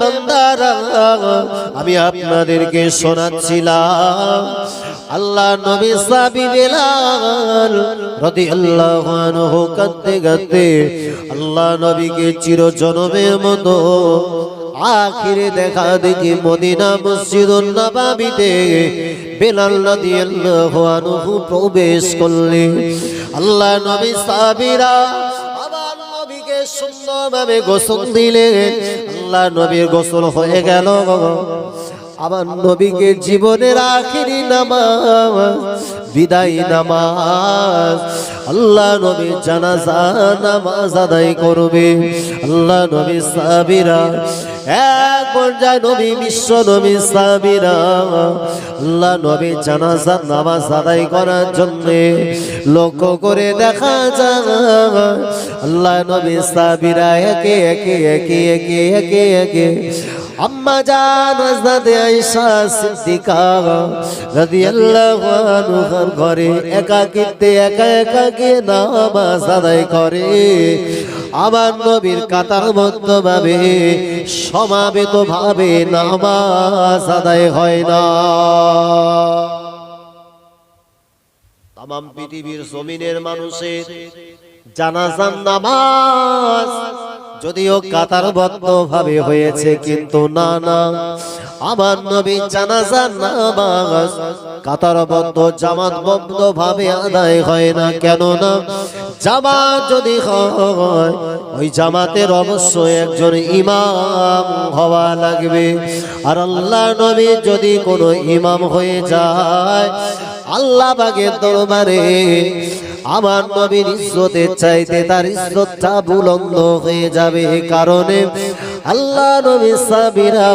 বান্দারা, আমি আপনাদেরকে শোনাচ্ছিলাম। আল্লাহ নবী সাবি বেলাল রাদিয়াল্লাহু আনহু কাঁদতে কাঁদতে আল্লাহ নবীকে মতো আখিরে দেখা দেখি মদিনা মসজিদুন নবাবিতে বেলাল রাদিয়াল্লাহু আনহু প্রবেশ করলেন। আল্লাহ নবী সাবিরা সুন্দরভাবে গোসল দিলেন নবীর গোসল হয়ে গেল। আমার নবীকে জীবনের আখিরি নামাজ বিদায় নামাজ। আল্লাহ নবী জানাজা নামাজ আদায় করবে। আল্লাহ নবী সাবিরা এক পর্যায়ে নবী বিশ্ব নবী সাবিরা আল্লাহ নবী জানাজা নামাজ আদায় করার জন্য লক্ষ্য করে দেখা যায়, আল্লাহ নবী সাবিরা একে একে একে একে একে একে আম্মা জান হযরতে আয়েশা সিদ্দিকা রাদিয়াল্লাহু আনহার ঘরে একাকিত্বে একা একা কে নামাজ আদায় করে। আবার নবীর কাতারবদ্ধ ভাবে সমাবেত ভাবে নামাজ আদায় হয় না। তাম পৃথিবীর জমিনের মানুষের জানাজান নামাজ। যদিও কাতারবদ্ধ ভাবে হয়েছে, কিন্তু না না। আমার নবী জানাজান নামাজ কাতারবদ্ধ জামাতবদ্ধ ভাবে আদায় হয় না। কেন না জামাত যদি হয়, ওই জামাতের অবশ্যই একজন ইমাম হওয়া লাগবে। আর আল্লাহ নবী যদি কোনো ইমাম হয়ে যায়, আল্লাহ বাগের দরবারে আমার নবীর ইজ্জতের চাইতে তার ইজ্জতটা বুলন্দ হয়ে যাবে কারণে আল্লাহ নবী সাবিরা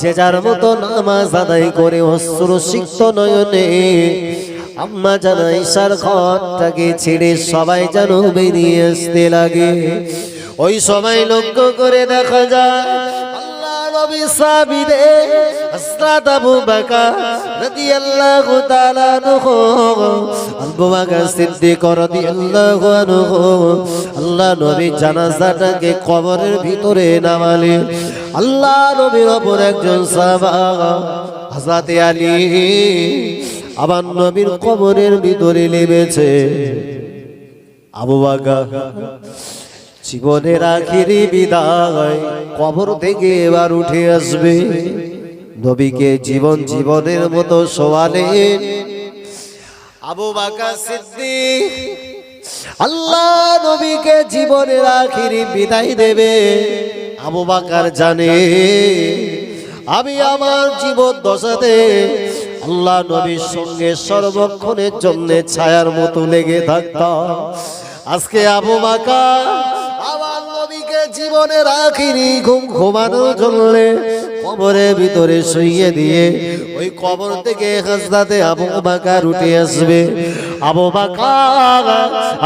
যে যার মতো নামাজ আদায় করে অশ্রু সিক্ত নয়নে আম্মা যেন ঈশার ঘরটাকে ছেড়ে সবাই যেন বেরিয়ে আসতে লাগে। ওই সময় লক্ষ্য করে দেখা যায় নবী সাবিরে হযরত আবু বকর রাদিয়াল্লাহু তাআলা আনহু, আবু বকর সিদ্দিক রাদিয়াল্লাহু আনহু, আল্লাহ নবী জানাজাটাকে কবরের ভিতরে নামালেন আল্লাহ নবীর ওপর একজন সাহাবা, হযরত আলী, আবার নবীর কবরের ভিতরে নেমেছে। আবু বকর জীবনের আখিরি বিদায়, কবর থেকে এবার উঠে আসবে। নবীকে জীবন জীবনের মতো সোয়ালেন আবু বাকা সিদ্দিক, আল্লাহ নবীকে জীবনের আখিরি বিদায় দেবে। আবু বাকার জানে, আমি আমার জীবন দশাতে আল্লাহ নবীর সঙ্গে সর্বক্ষণের জন্য ছায়ার মতো লেগে থাকতাম। আজকে আবু বাকা জীবনের আখিরি ঘুম ঘুমানো চললে কবরের ভিতরে শুইয়ে দিয়ে ওই কবর থেকে হাজরাতে আবু বাকার উঠে আসবে। আবু বাকার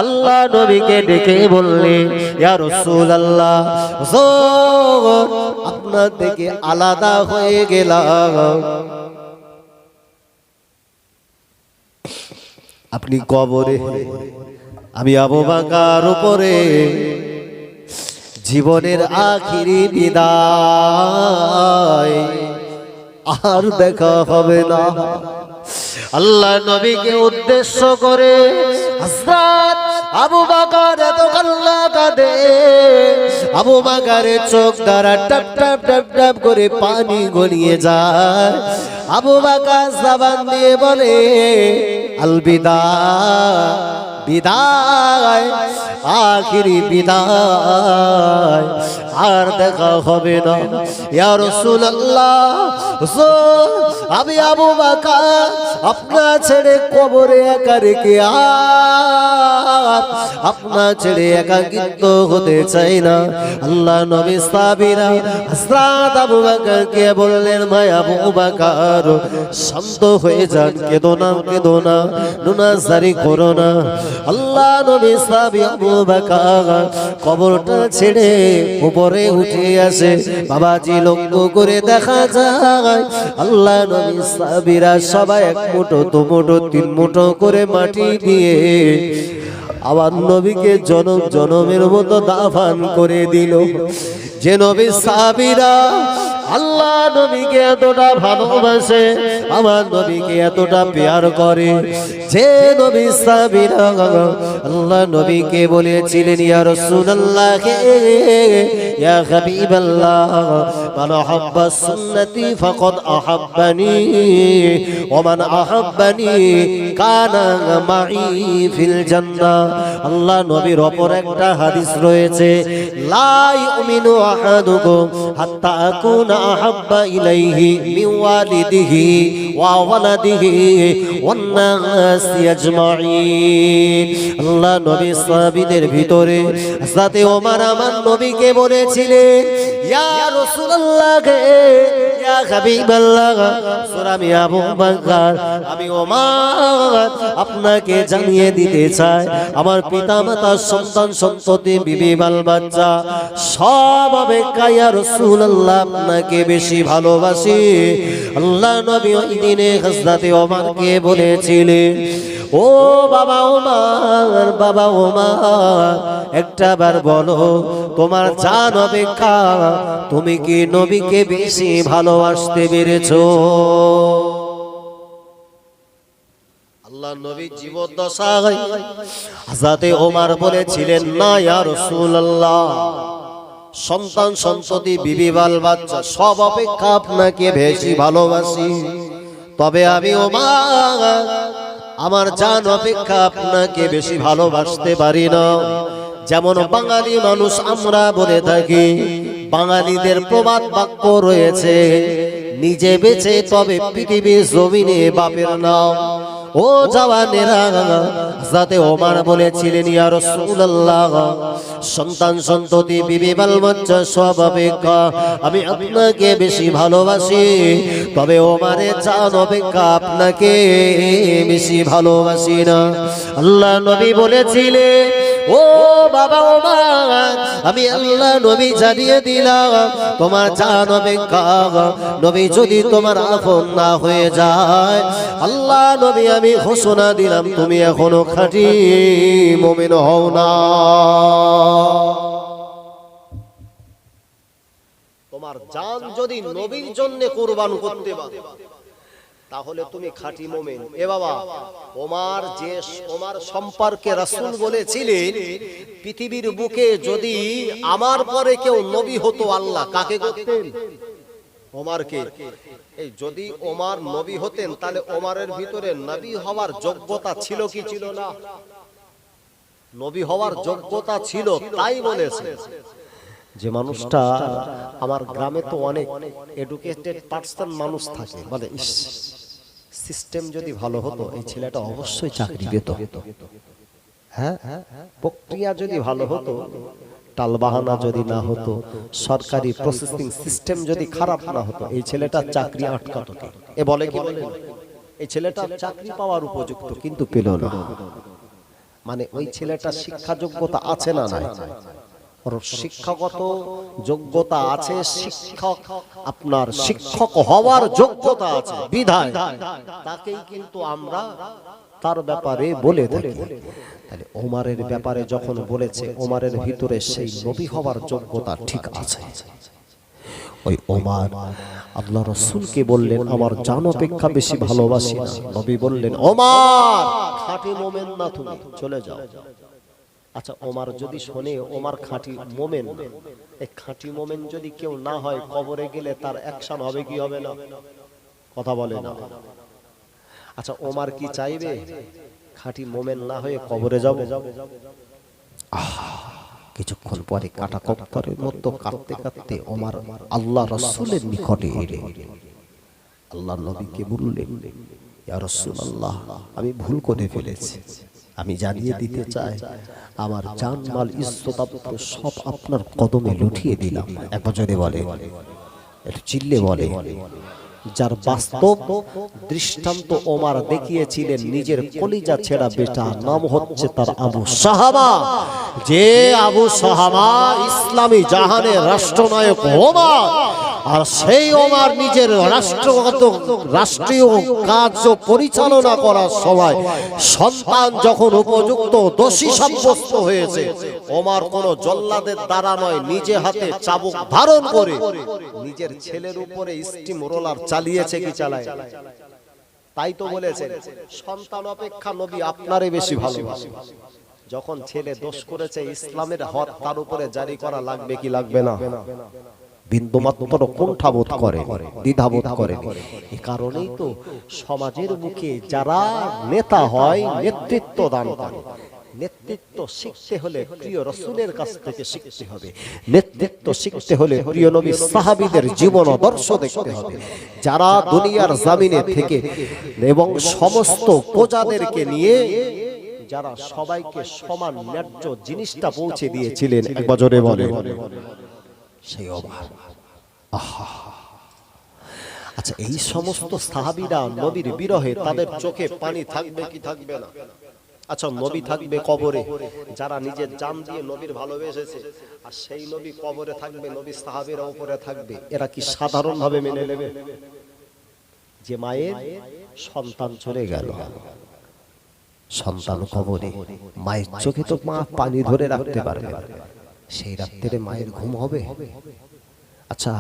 আল্লাহ নবীকে ডেকে বললে, ইয়া রাসূলুল্লাহ আপনার থেকে আলাদা হয়ে গেলাম। আপনি কবরে, আমি আবু বাকার উপরে জীবনের আখিরি বিদায়। আর দেখা হবে না। আল্লাহ নবীকে উদ্দেশ্য করে আবু বকর এত কান্না কাঁদে। আবু বকরের চোখ দ্বারা টপ টপ টপ টপ করে পানি গড়িয়ে যায়। আবু বকর জবান দিয়ে বলে, আলবিদা বিদায়, আখিরি বিদায়। আর দেখা হবে না। ইয়া রাসূলুল্লাহ হুজুর আমি আবু বকর আপনার ছেড়ে কবরে একা রেখে আর আপনার ছেড়ে একাকিত্ব হতে চাই না। আল্লাহ নবী সাবিরা হযরত বললেন, ভাই আবু বকর, শান্ত হয়ে যান, কেঁদো না কেঁদো না, নুনাজারি করো না। আল্লাহ নবী সাবি আবু বকর কবরটা ছেড়ে উপরে উঠে আসে। বাবাজি লক্ষ্য করে দেখা যায়, আল্লাহ নবী সাবিরা সবাই এক মুঠো, দু মুঠো, তিন মুঠো করে মাটি দিয়ে আবার নবীকে জনম, জনমের মতো দাফান করে দিল। যে নবী সাবিরা আল্লাহ নবীকে এতটা ভালোবাসে, আমার নবীকে এতটা পেয়ার করে। যে নবী আল্লাহ নবীকে বলেছিলেন, ইয়া রাসূলুল্লাহ, ইয়া হাবিবাল্লাহ, মান আহাব্বা সুন্নতি ফাকাদ আহাব্বানি আহাব্বানি কানা মাই ফিল জান্নাহ। আল্লাহ নবীর অপর একটা হাদিস রয়েছে, লা ইউমিনু আহাদুকুম হাত্তা আকুনা ইলাইহি মিন ওয়ালিদিহি ওয়া ওয়ালাদিহি ওয়ান নাস আল্লাহ নবী সাহাবীদের ভিতরে হযরতে ওমর আমার নবীকে বলেছিলেন, ইয়া রাসূলুল্লাহ আপনাকে জানিয়ে দিতে চাই, আমার পিতামাতা সন্তান, সন্ততি, বিবি বাল বাচ্চা সব অপেক্ষায় ইয়া রাসূলুল্লাহ, আপনাকে বেশি ভালোবাসি। আল্লাহ নবী ওই দিনে হযরতে ওমরকে বলেছিলেন, ও বাবা ওমার বাবা ওমার, একটা বার বলো, তোমার জান অপেক্ষা, তুমি কি নবীকে বেশি ভালোবাসতে পেরেছ। ওমর বলেছিলেন, না বাল বাচ্চা, সব অপেক্ষা আপনাকে বেশি ভালোবাসি। তবে আমি আমার জান অপেক্ষা আপনাকে বেশি ভালোবাসতে পারি না। যেমন বাঙালি মানুষ আমরা বলে থাকি বাঙালিদের প্রবাদ বাক্য রয়েছে। নিজে বেঁচে তবে পৃথিবীর জমিনে বাপের নাম। ও জওয়ানেরা যাতে ওমার বলেছিলেন, ইয়া রাসূলুল্লাহ, সন্তান সন্ততি, বিবি বাল বাচ্চা সব অপেক্ষা। আমি আপনাকে বেশি ভালোবাসি, তবে ওমারে চান অপেক্ষা আপনাকে বেশি ভালোবাসি না। আল্লাহ নবী বলেছিলেন, ও বাবা ওমার, আমি আল্লাহ নবী জানিয়ে দিলাম, তোমার জান অপেক্ষা, নবী যদি তোমার আপন না হয়ে যায়, আল্লাহ নবী আমি ঘোষণা দিলাম, তুমি এখনও খাঁটি মোমেন হও না। তোমার জান যদি নবীর জন্য কোরবান করতে পারো, তাহলে তুমি খাঁটি মোমেন। এ বাবা ওমার যে ওমার সম্পর্কে রাসূল বলেছিলেন, পৃথিবীর বুকে যদি আমার পরে কেউ নবী হতো আল্লাহ, কাকে করতেন? ওমারকে। এই যদি ওমার নবী হতেন, তাহলে ওমারের ভিতরে নবী হওয়ার যোগ্যতা ছিল কি ছিল না? নবী হওয়ার যোগ্যতা ছিল, তাই বলেছে। যে মানুষটা আমার গ্রামে তো অনেক এডুকেটেড পার্সন মানুষ থাকে মানে সিস্টেম যদি ভালো হতো, এই ছেলেটা অবশ্যই চাকরি পেত। হ্যাঁ প্রক্রিয়া যদি ভালো হতো টালবাহানা যদি না হতো, সরকারি প্রসেসিং সিস্টেম যদি খারাপ না হতো, এই ছেলেটা চাকরি আটকাতো? এ বলে কি বলে? এই ছেলেটা চাকরি পাওয়ার উপযুক্ত, কিন্তু পেল না। মানে ওই ছেলেটা শিক্ষা যোগ্যতা আছে না নাই? ওর শিক্ষাগত যোগ্যতা আছে, শিক্ষক, আপনার শিক্ষক হওয়ার যোগ্যতা আছে, বিধায়। তাকেই কিন্তু আমরা তার ব্যাপারে বলে থাকি। তাহলে ওমারের ব্যাপারে যখন বলেছে, ওমারের ভিতরে সেই নবী হওয়ার যোগ্যতা ঠিক আছে। ওই ওমার, আল্লাহ রসুলকে বললেন, আমার জান অপেক্ষা বেশি ভালোবাসি না। নবী বললেন, ওমার, খাঁটি মোমেন না তুমি, চলে যাও। আচ্ছা ওমার যদি শোনে, ওমার খাঁটি মোমেন, এই খাঁটি মোমেন যদি কেউ না হয়, কবরে গেলে তার অ্যাকশন হবে কি হবে না? কথা বলে না। আচ্ছা ওমার কি চাইবে? খাঁটি মোমেন না হয়ে কবরে যাবে। কিছুক্ষণ পরে কাটা কপ্তরের মতো কাঁদতে কাঁদতে ওমার আল্লাহ রসুলের নিকটে এলেন আল্লাহ নবীকে বললেন রাসূলুল্লাহ আমি ভুল করে ফেলেছি। আমি জানিয়ে দিতে চাই আমার জান মাল ইজ্জত সব আপনার কদমে লুঠিয়ে দিলাম। এক বছরে বলে একটু চিল্লে বলে যার বাস্তব দৃষ্টান্ত ওমার দেখিয়েছিলেন, নিজের কলিজা ছেড়া বেটা নাম হচ্ছে তার আবু সাহাবা। যে আবু সাহাবা ইসলামী জাহানের রাষ্ট্রনায়ক ওমর। আর সেই ওমার নিজের রাষ্ট্রগত রাষ্ট্রীয় কাজ পরিচালনা করার সময় সন্তান যখন উপযুক্ত দোষী সাব্যস্ত হয়েছে ওমার কোন জল্লাদের দ্বারা নয়, নিজে হাতে চাবুক ধারণ করে নিজের ছেলের উপরে স্টিম রোলার চালিয়েছে কি চালায়? তাই তো বলেছেন, সন্তান অপেক্ষা নবী আপনারে বেশি ভালোবাসে। যখন ছেলে দোষ করেছে, ইসলামের হক তার উপরে জারি করা লাগবে কি লাগবে না? বিন্দুমাত্র কুণ্ঠাবোধ করে, দ্বিধাবোধ করে এ কারণেই তো সমাজের মুখে যারা নেতা হয়, নেতৃত্ব দান করে। নেতৃত্ব শিখতে হলে প্রিয় রসুলের কাছ থেকে হবে। যারা দুনিয়ার জামিনে থেকে এবং সমস্ত প্রজাদেরকে নিয়ে যারা সবাইকে সমান ন্যায্য জিনিসটা পৌঁছে দিয়েছিলেন এক বছরে বলে সেই অভাব। আহা। আচ্ছা এই সমস্ত সাহাবিরা নবীর বিরহে তাদের চোখে পানি থাকবে কি থাকবে না? আচ্ছা নবী থাকবে কবরে, যারা নিজের জান দিয়ে নবীর ভালোবেসেছে, আর সেই নবী কবরে থাকবে, নবী সাহাবীরা উপরে থাকবে, এরা কি সাধারণ ভাবে মেনে নেবে? যে মায়ের সন্তান চলে গেল। সন্তান কবরে, মায়ের চোখে তো মা পানি ধরে রাখতে পারবে। সেই রাত্রে মায়ের ঘুম হবে? আচ্ছা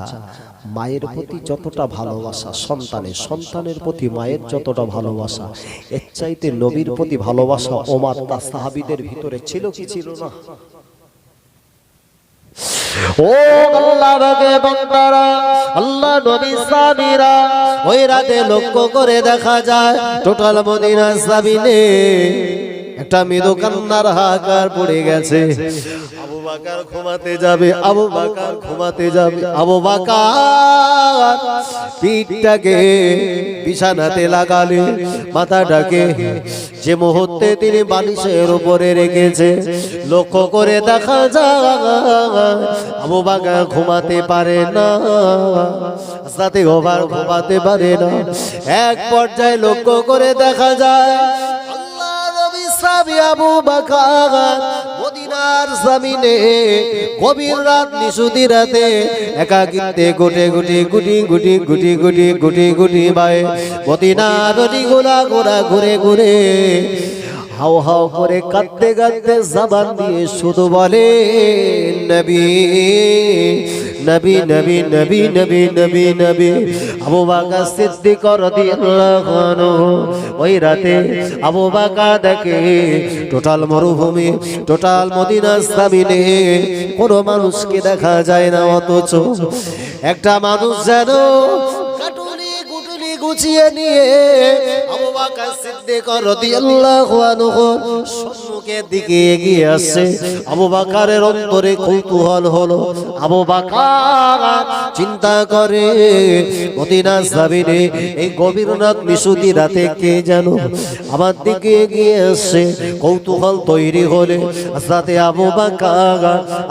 মায়ের প্রতি যতটা ভালোবাসা সন্তানের সন্তানের প্রতি মায়ের যতটা ভালোবাসা এর চাইতে নবীর প্রতি ভালোবাসা ওমার তা সাহাবিদের ভিতরে ছিল কি ছিল না? ও আল্লাহ রাগে বান্দারা আল্লাহ নবী সাহাবীরা ওই রাতে লক্ষ্য করে দেখা যায় টোটাল মদিনা সাবিনে একটা মৃদু কান্নার হাহাকার পড়ে গেছে। বাকার ঘুমাতে যাবে, আবু বাকার ঘুমাতে যাবে, আবু বাকার পিঠটাকে বিছানাতে লাগালে, মাথাটাকে যে মুহূর্তে তিনি বালিশের উপরে রেখেছে, লক্ষ্য করে দেখা যায়, আবু ঘুমাতে পারে না সাথে ওভার ঘুমাতে পারে না। এক পর্যায়ে লক্ষ্য করে দেখা যায় আবু মদিনার জমিনে গভীর রাত নিশুতি রাতে একাকিত্বে গুটে গুটি গুটি গুটি গুটি গুটি গুটি গুটি বাই মদিনা নদী গোলা গোলা ঘুরে ঘুরে হাও হাও করে কাঁদতে কাঁদতে জবান দিয়ে শুধু বলে, নবী নবী নবী নবী নবী নবী নবী। আবু বাকা সিদ্দিক রাদিয়াল্লাহু আনহু ওই রাতে আবু বাকা দেখে, টোটাল মরুভূমি, টোটাল মদিনা সাবিনে কোনো মানুষকে দেখা যায় না অথচ। একটা মানুষ যেন কাটুনি কুটুনি গুছিয়ে নিয়ে আবু বাকার সিদ্দিক রাদিয়াল্লাহু আনহু সম্মুখের দিকে এগিয়ে আসছে। আবু বাকারের অন্তরে কৌতূহল হলো। আবু বাকার চিন্তা করে মদিনা সাবিনে এই গভীর রাত রাতে কে যেন আমার দিকে এগিয়ে আসছে। কৌতূহল তৈরি হলে আস্তে আবু বাকার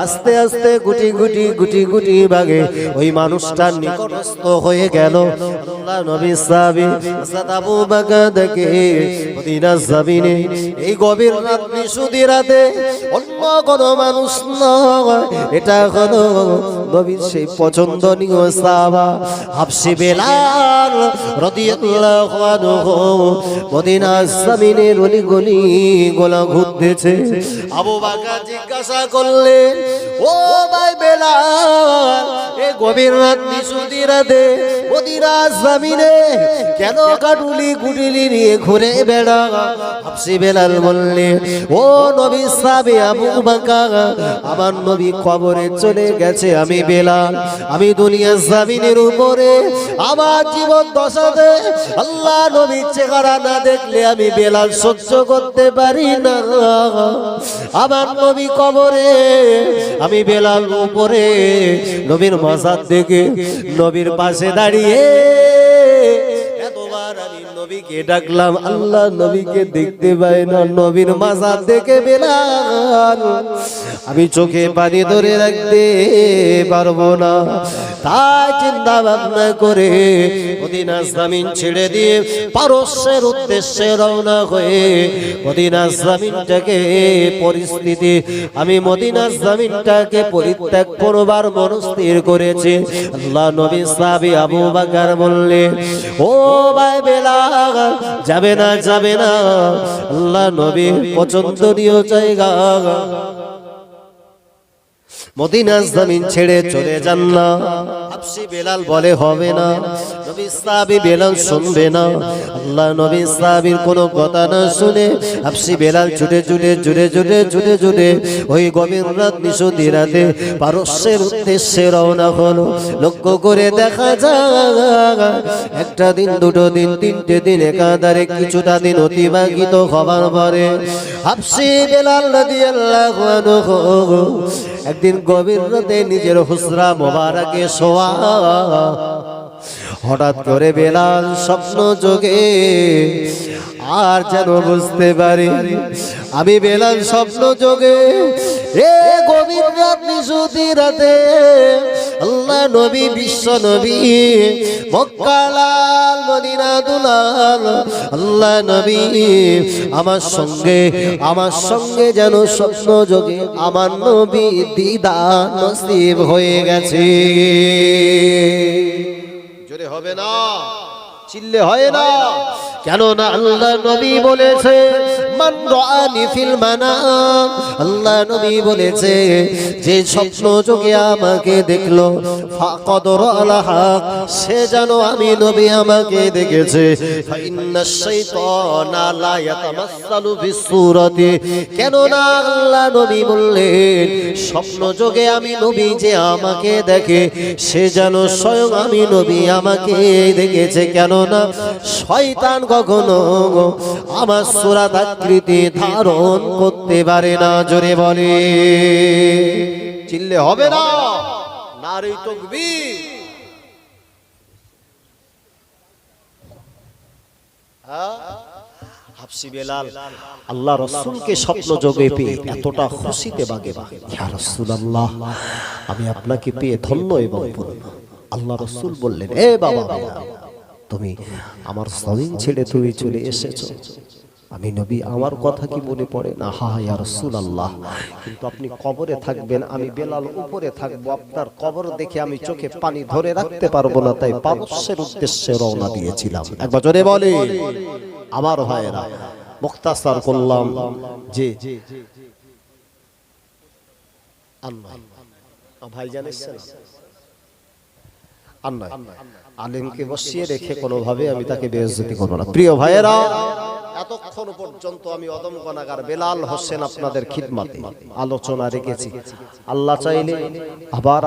আস্তে আস্তে গুটি গুটি গুটি গুটি ভাগে ওই মানুষটার নিকটস্থ হয়ে গেল। আল্লাহ নবী সাহাবী হযরত আবু বকর দেখে মদিনা জমিনে, এই গভীর রাত নিশুতি রাতে অন্য কোন মানুষ নয়। এটা হলো নবীর সেই পছন্দনীয় সাহাবা, হাফসি বেলাল রাদিয়াল্লাহু আনহু। মদিনা জমিনের অলি গলি গোলা ঘুরতেছে। আবু বকর জিজ্ঞাসা করলেন, ও ভাই বেলাল, এ গভীর রাত নিশুতি রাতে মদিনা জমিনে কেন কাটুলি কুটিলি নিয়ে ঘুরে বেড়া। হাফসি বেলাল বললে, ও নবী সাবে আবু বাকার, আমার নবী কবরে চলে গেছে আমি বেলাল। আমি দুনিয়া জমিনের উপরে, আমার জীবন দশাতে আল্লাহ নবীর চেহারা না দেখলে আমি বেলাল সহ্য করতে পারি না। আমার নবী কবরে, আমি বেলাল উপরে, নবীর মাজার দেখে নবীর পাশে দাঁড়িয়ে নবীকে ডাকলাম? আল্লাহ নবীকে দেখতে পাই না, নবীর মাজার দেখে বেলাল। আমি চোখে পানি ধরে রাখতে পারব না। তাই চিন্তা ভাবনা করে মদিনা জামিন ছেড়ে দিয়ে পারস্যের উদ্দেশ্যে রওনা হয়ে মদিনা জামিনটাকে পরিস্থিতি, আমি মদিনা জামিনটাকে পরিত্যাগ করবার মনস্থির করেছি। আল্লাহ নবী সাহাবী আবু বাকার বললেন, ও ভাই বেলাল যাবে না যাবে না। আল্লাহ নবীর পছন্দনীয় জায়গা। মদিনা জমিন ছেড়ে চলে যান না। হাফসি বেলাল বলে হবে না। নবী সাহাবী বেলাল শুনবে না। আল্লাহ নবী সাহাবীর কোনো কথা না শুনে হাফসি বেলাল ছুটে ছুটে জুড়ে জুড়ে জুড়ে জুড়ে ওই গভীর রাত নিশুতি রাতে পারস্যের উদ্দেশ্যে রওনা হলো। লক্ষ্য করে দেখা যায় একটা দিন দুটো দিন তিনটে দিন একাধারে কিছুটা দিন অতিবাহিত হবার পরে হাফসি বেলাল রাদিয়াল্লাহু আনহু একদিন গভীর রোদে নিজের হুসরা মোবারকে শোয়া। হঠাৎ করে বেলাল স্বপ্ন যোগে আর যেন বুঝতে পারি, আমি বেলাল স্বপ্ন যোগে এ গভীর রাত, নিশুতি রাতে আল্লাহ নবী বিশ্ব নবী মক্কালাল মদিনা দুলাল। আল্লাহ নবী আমার সঙ্গে আমার সঙ্গে যেন স্বপ্ন যোগে আমার নবী দিদা নসিব হয়ে গেছে। জোরে হবে না চিল্লে হয় না। কেন না আল্লাহ নবী বলেছে মান রাআনি ফিল আল্লাহ নবী বলেছে, যে স্বপ্ন যোগে আমাকে দেখল সে যেন আমি নবী আমাকে দেখেছে। ফাইন্না শাইতানা লা ইয়াতামাসসালু কেন না আল্লাহ নবী বললেন, স্বপ্ন যোগে আমি নবী যে আমাকে দেখে, সে যেন স্বয়ং আমি নবী আমাকে দেখেছে। কেননা, শয়তান কখনো আমার সুরাত আকৃতি ধারণ করতে পারে না, জোরে বলে। চিল্লে হবে না। নারী ইয়া রাসূলুল্লাহ, আমি আপনাকে পেয়ে ধন্য এবং পূর্ণ। আল্লাহ রসুল বললেন, এ বাবা, তুমি আমার জমিন ছেড়ে তুমি চলে এসেছ। আমি নবী, আমার কথা কি মনে পড়ে? না, হা ইয়া রাসূলুল্লাহ। কিন্তু আপনি কবরে থাকবেন, আমি বেলাল উপরে থাকব, আপনার কবর দেখে আমি চোখে পানি ধরে রাখতে পারব না, তাই পারস্যের উদ্দেশ্যে রওনা দিয়েছিলাম। একবার বলে আমার ভাইয়েরা, মুক্তাসার করলাম যে, আল্লাহ ভাই জানিস আন্নায় আলিমকে বসিয়ে রেখে কোনোভাবে আমি তাকে বেইজ্জতি করব না। প্রিয় ভাইয়েরা এতক্ষণ পর্যন্ত আমি অদম গণাগার বেলাল হোসেন আপনাদের খিদমাতে আলোচনা রেখেছি। আল্লাহ চাইলে আবার